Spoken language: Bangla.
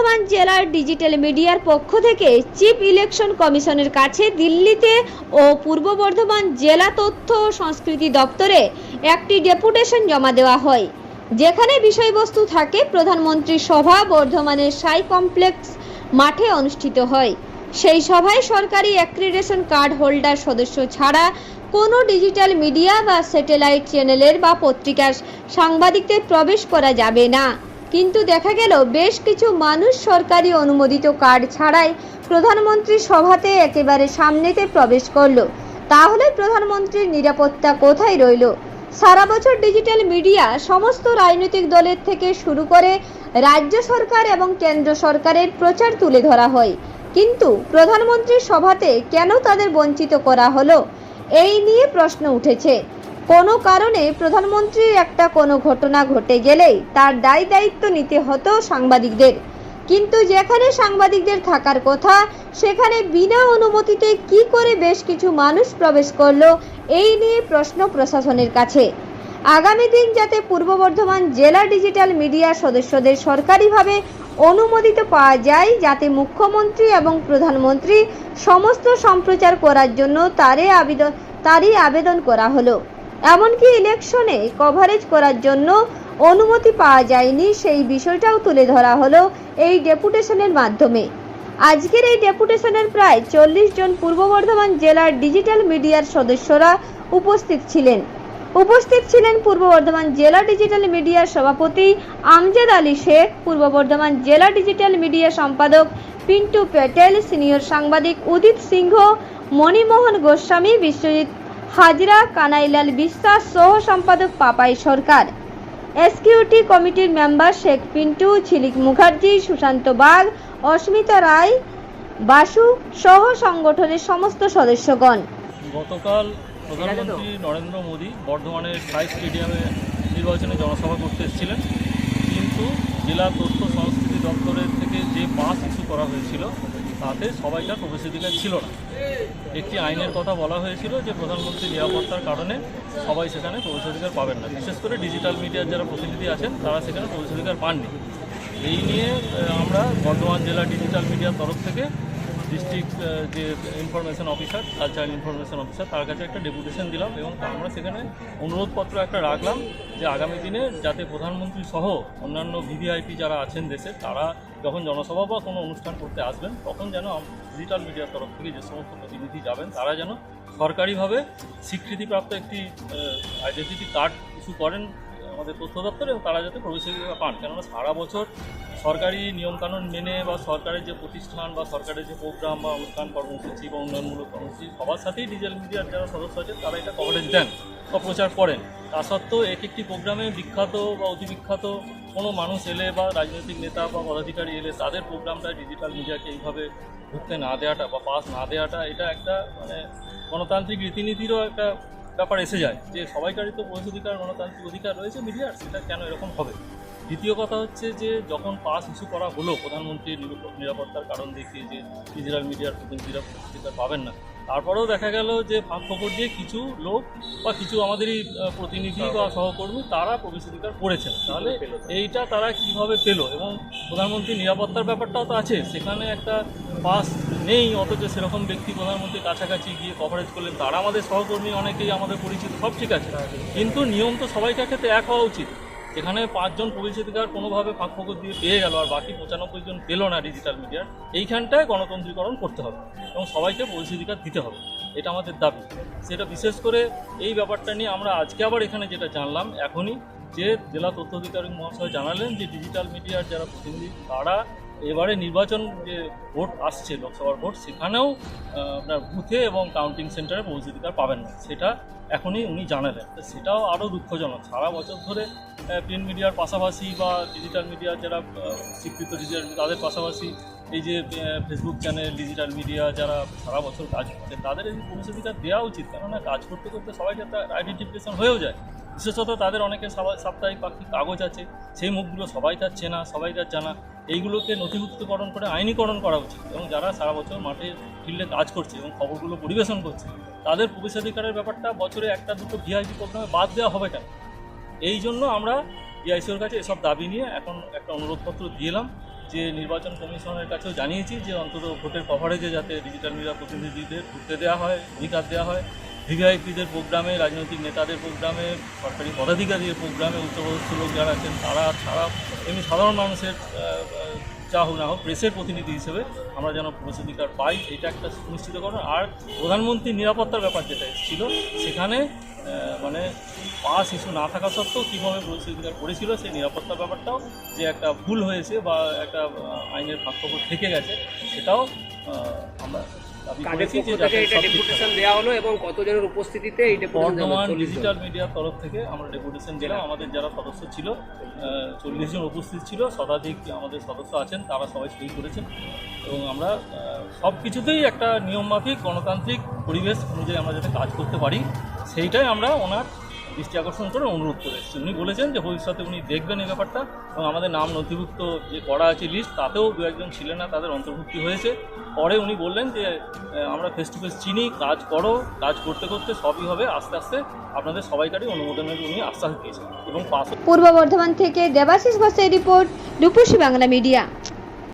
বর্ধমান জেলার ডিজিটাল মিডিয়ার পক্ষ থেকে চিফ ইলেকশন কমিশনের কাছে দিল্লিতে ও পূর্ব বর্ধমান জেলা তথ্য সংস্কৃতি দপ্তরে একটি ডেপুটেশন জমা দেওয়া হয়, যেখানে বিষয়বস্তু থাকে প্রধানমন্ত্রী সভা বর্ধমানের সাই কমপ্লেক্স মাঠে অনুষ্ঠিত হয়। সেই সভায় সরকারি অ্যাক্রিডেশন কার্ড হোল্ডার সদস্য ছাড়া কোনো ডিজিটাল মিডিয়া বা স্যাটেলাইট চ্যানেলের বা পত্রিকার সাংবাদিকদের প্রবেশ করা যাবে না। কিন্তু দেখা গেল বেশ কিছু মানুষ সরকারি অনুমোদিত কার্ড ছাড়াই প্রধানমন্ত্রী সভাতে একেবারে সামনেতে প্রবেশ করল। তাহলে প্রধানমন্ত্রীর নিরাপত্তা কোথায় রইল? সারা বছর ডিজিটাল মিডিয়া সমস্ত রাজনৈতিক দলের থেকে শুরু করে রাজ্য সরকার এবং কেন্দ্র সরকারের প্রচার তুলে ধরা হয়। কিন্তু প্রধানমন্ত্রীর সভাতে কেন তাদের বঞ্চিত করা হলো? এই নিয়ে প্রশ্ন উঠেছে। কোনো কারণে প্রধানমন্ত্রীর একটা কোনো ঘটনা ঘটে গেলেই তার দায় দায়িত্ব নিতে হতো সাংবাদিকদের। কিন্তু যেখানে সাংবাদিকদের থাকার কথা, সেখানে বিনা অনুমতিতে কি করে বেশ কিছু মানুষ প্রবেশ করল, এই নিয়ে প্রশ্ন প্রশাসনের কাছে। আগামী দিন যাতে পূর্ব বর্ধমান জেলা ডিজিটাল মিডিয়া সদস্যদের সরকারিভাবে অনুমোদিত পাওয়া যায়, যাতে মুখ্যমন্ত্রী এবং প্রধানমন্ত্রী সমস্ত সম্প্রচার করার জন্য তারে আবেদন তারই আবেদন করা হলো। এমনকি ইলেকশনে কভারেজ করার জন্য অনুমতি পাওয়া যায়নি, সেই বিষয়টাও তুলে ধরা হলো এই ডেপুটেশনের মাধ্যমে। আজকের এই ডেপুটেশনের প্রায় চল্লিশ জন পূর্ব বর্ধমান জেলার ডিজিটাল মিডিয়ার সদস্যরা উপস্থিত ছিলেন। উপস্থিত ছিলেন পূর্ব বর্ধমান জেলা ডিজিটাল মিডিয়ার সভাপতি আমজাদ আলী শেখ, পূর্ব বর্ধমান জেলা ডিজিটাল মিডিয়া সম্পাদক পিন্টু প্যাটেল, সিনিয়র সাংবাদিক উদিত সিংহ, মণিমোহন গোস্বামী, বিশ্বজিৎ হাজরা, কানাইলাল বিশ্বাস সহ সম্পাদক পাপাই সরকার। এসকিউটি কমিটির মেম্বার শেখ পিন্টু, ঝিলিক মুখার্জি, সুশান্ত বাগ, অস্মিতা রায়, বাসু সহ সংগঠনের সমস্ত সদস্যগণ। গতকাল প্রধানমন্ত্রী নরেন্দ্র মোদী বর্ধমানের সাই স্টেডিয়ামে নির্বাচনে জনসভা করতে এসেছিলেন। কিন্তু জেলা তথ্য সংস্কৃতি দপ্তরের থেকে যে পাস ইস্যু করা হয়েছিল তাতে সবাইকার প্রবেশাধিকার ছিল না। একটি আইনের কথা বলা হয়েছিল যে প্রধানমন্ত্রী নিরাপত্তার কারণে সবাই সেখানে প্রবেশাধিকার পাবেন না। বিশেষ করে ডিজিটাল মিডিয়ার যারা প্রতিনিধি আছেন, তারা সেখানে প্রবেশাধিকার পাননি। এই নিয়ে আমরা বর্ধমান জেলা ডিজিটাল মিডিয়ার তরফ থেকে ডিস্ট্রিক্ট যে information officer cultural information officer তার কাছে একটা ডেপুটেশন দিলাম এবং আমরা সেখানে অনুরোধপত্র একটা রাখলাম যে আগামী দিনে যাতে প্রধানমন্ত্রী সহ অন্যান্য ভিভিআইপি যারা আছেন দেশে, তারা যখন জনসভা বা কোনো অনুষ্ঠান করতে আসবেন, তখন যেন ডিজিটাল মিডিয়ার তরফ থেকে যে সমস্ত প্রতিনিধি যাবেন, তারা যেন সরকারিভাবে স্বীকৃতিপ্রাপ্ত একটি আইডেন্টিটি কার্ড ইস্যু করেন আমাদের তথ্য দপ্তর এবং তারা যাতে প্রবেশাধিকার পান। কেননা সারা বছর সরকারি নিয়মকানুন মেনে বা সরকারের যে প্রতিষ্ঠান বা সরকারের যে প্রোগ্রাম বা অনুষ্ঠান, কর্মসূচি বা উন্নয়নমূলক কর্মসূচি, সবার সাথেই ডিজিটাল মিডিয়ার যারা সদস্য আছেন, তারা এটা কভারেজ দেন বা প্রচার করেন। তা সত্ত্বেও এক একটি প্রোগ্রামে বিখ্যাত বা অতি বিখ্যাত কোনো মানুষ এলে বা রাজনৈতিক নেতা বা পদাধিকারী এলে তাদের প্রোগ্রামটা ডিজিটাল মিডিয়াকে এইভাবে ঢুকতে না দেওয়াটা বা পাস না দেওয়াটা, এটা একটা মানে গণতান্ত্রিক রীতিনীতিরও একটা ব্যাপার এসে যায় যে সবাইকারই তো অধিকার গণতান্ত্রিক অধিকার রয়েছে মিডিয়ার সেটা কেন এরকম হবে? দ্বিতীয় কথা হচ্ছে যে যখন পাস ইস্যু করা হলো প্রধানমন্ত্রীর নিরাপ- নিরাপত্তার কারণ দেখিয়ে যে ডিজিটাল মিডিয়ার প্রতিনিধিরা প্রতিনিধিতা পাবেন না তারপরেও দেখা গেল যে ফাঁক ফোকর দিয়ে কিছু লোক বা কিছু আমাদেরই প্রতিনিধি বা সহকর্মী। তারা প্রবেশাধিকার করেছেন। তাহলে এইটা তারা কীভাবে পেল? এবং প্রধানমন্ত্রীর নিরাপত্তার ব্যাপারটাও তো আছে সেখানে একটা পাস নেই অথচ সেরকম ব্যক্তি প্রধানমন্ত্রীর কাছাকাছি গিয়ে কভারেজ করলেন। তারা আমাদের সহকর্মী অনেকেই আমাদের পরিচিত সব ঠিক আছে। কিন্তু নিয়ম তো সবাইকার ক্ষেত্রে এক হওয়া উচিত? যেখানে পাঁচজন প্রবেশাধিকার কোনোভাবে ফাঁক ফোকর দিয়ে পেয়ে গেল, আর বাকি পঁচানব্বই জন পেল না ডিজিটাল মিডিয়ার এইখানটায় গণতন্ত্রীকরণ করতে হবে এবং সবাইকে প্রবেশাধিকার দিতে হবে। এটা আমাদের দাবি। সেটা বিশেষ করে এই ব্যাপারটা নিয়ে আমরা আজকে আবার এখানে যেটা জানলাম এখনই যে জেলা তথ্য অধিকারী মহাশয় জানালেন যে ডিজিটাল মিডিয়ার যারা প্রতিনিধি, তারা এবারে নির্বাচন যে ভোট আসছে, লোকসভার ভোট, সেখানেও আপনার বুথে এবং কাউন্টিং সেন্টারে প্রবেশাধিকার পাবেন না। সেটা এখনই উনি জানালেন। সেটাও আরও দুঃখজনক। সারা বছর ধরে প্রিন্ট মিডিয়ার পাশাপাশি বা ডিজিটাল মিডিয়ার যারা স্বীকৃত ডিজিটাল তাদের পাশাপাশি এই যে ফেসবুক চ্যানেল ডিজিটাল মিডিয়া যারা সারা বছর কাজ করছে তাদের এই প্রবেশাধিকার দেওয়া উচিত। কেননা কাজ করতে করতে সবাইকে একটা আইডেন্টিফিকেশন হয়েও যায়। বিশেষত তাদের অনেকের সাবা- সাপ্তাহিক পাক্ষিক কাগজ আছে। সেই মুখগুলো সবাই তার চেনা, সবাই তার জানা। এইগুলোকে নথিভুক্তকরণ করে আইনীকরণ করা উচিত। এবং যারা সারা বছর মাঠে ফিল্ডে কাজ করছে এবং খবরগুলো পরিবেশন করছে, তাদের প্রবেশাধিকারের ব্যাপারটা বছরে একটা দুটো ভিআইপি প্রোগ্রামে বাদ দেওয়া হবে কেন? এই জন্য আমরা ডিআইসিওর কাছে এসব দাবি নিয়ে এখন একটা অনুরোধপত্র দিলাম যে নির্বাচন কমিশনের কাছেও জানিয়েছি যে অন্তত ভোটের কভারেজে যাতে ডিজিটাল মিডিয়া প্রতিনিধিদের ঢুকতে দেওয়া হয়, অধিকার দেওয়া হয়। ভিভিআইপিদের প্রোগ্রামে, রাজনৈতিক নেতাদের প্রোগ্রামে, সরকারি পদাধিকারীদের প্রোগ্রামে উচ্চপদস্থ লোক যারা আছেন, তারা ছাড়া এমনি সাধারণ মানুষের যা হোক না হোক প্রেসের প্রতিনিধি হিসেবে আমরা যেন প্রবেশাধিকার পাই, এটা একটা সুনিশ্চিত করা আর প্রধানমন্ত্রীর নিরাপত্তার ব্যাপার যেটা এসেছিল, সেখানে মানে পাস ইস্যু না থাকা সত্ত্বেও কীভাবে প্রবেশাধিকার করেছিল, সেই নিরাপত্তার ব্যাপারটাও যে একটা ভুল হয়েছে বা একটা আইনের ফাঁকফোকর থেকে গেছে, সেটাও আমরা পক্ষ থেকে এটা ডেপুটেশন দেওয়া হলো এবং কতজনের উপস্থিতিতে এই ডেপুটেশন বর্ধমান ডিজিটাল মিডিয়ার তরফ থেকে আমরা ডেপুটেশন দিলাম। আমাদের যারা সদস্য ছিল চল্লিশ জন উপস্থিত ছিল শতাধিক আমাদের সদস্য আছেন তারা সবাই সই করেছেন। এবং আমরা সব কিছুতেই একটা নিয়মমাফিক গণতান্ত্রিক পরিবেশ অনুযায়ী আমরা যাতে কাজ করতে পারি সেইটাই আমরা ওনার দৃষ্টি আকর্ষণ করে অনুরোধ করে উনি বলেছেন যে ভবিষ্যতে উনি দেখবেন এই ব্যাপারটা এবং আমাদের নাম নথিভুক্ত যে করা আছে লিস্ট তাতেও দু একজন ছিলেন না, তাদের অন্তর্ভুক্তি হয়েছে। পরে উনি বললেন যে আমরা ফেস টু ফেস চিনি, কাজ করো, কাজ করতে করতে সবই হবে, আস্তে আস্তে আপনাদের সবাইকারই অনুমোদনের উনি আশ্বাস দিয়েছেন এবং পূর্ব বর্ধমান থেকে দেবাশিস ঘোষের রিপোর্ট, রূপসী বাংলা মিডিয়া।